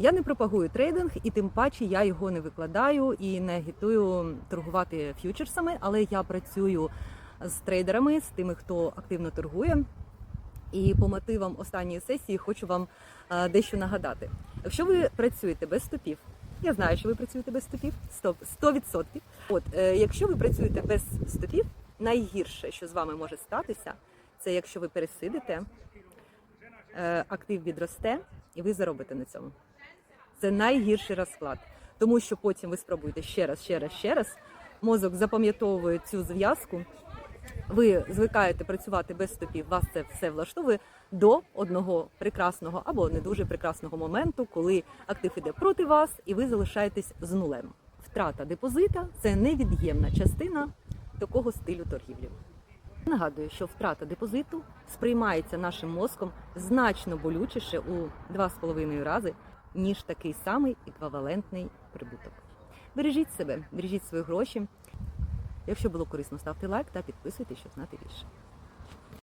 Я не пропагую трейдинг, і тим паче я його не викладаю і не агітую торгувати ф'ючерсами, але я працюю з трейдерами, з тими, хто активно торгує. І по мотивам останньої сесії хочу вам е, дещо нагадати. Якщо ви працюєте без стопів, я знаю, що ви працюєте без стопів, стоп, 100%. От, е, якщо ви працюєте без стопів, найгірше, що з вами може статися, це якщо ви пересидите, е, актив відросте і ви заробите на цьому. Це найгірший розклад, тому що потім ви спробуєте ще раз, ще раз, ще раз. Мозок запам'ятовує цю зв'язку. Ви звикаєте працювати без стопів, вас це все влаштовує до одного прекрасного або не дуже прекрасного моменту, коли актив іде проти вас, і ви залишаєтесь з нулем. Втрата депозита це невід'ємна частина такого стилю торгівлі. Нагадую, що втрата депозиту сприймається нашим мозком значно болючіше у 2,5 рази, ніж такий самий еквівалентний прибуток. Бережіть себе, бережіть свої гроші. Якщо було корисно, ставте лайк та підписуйтесь, щоб знати більше.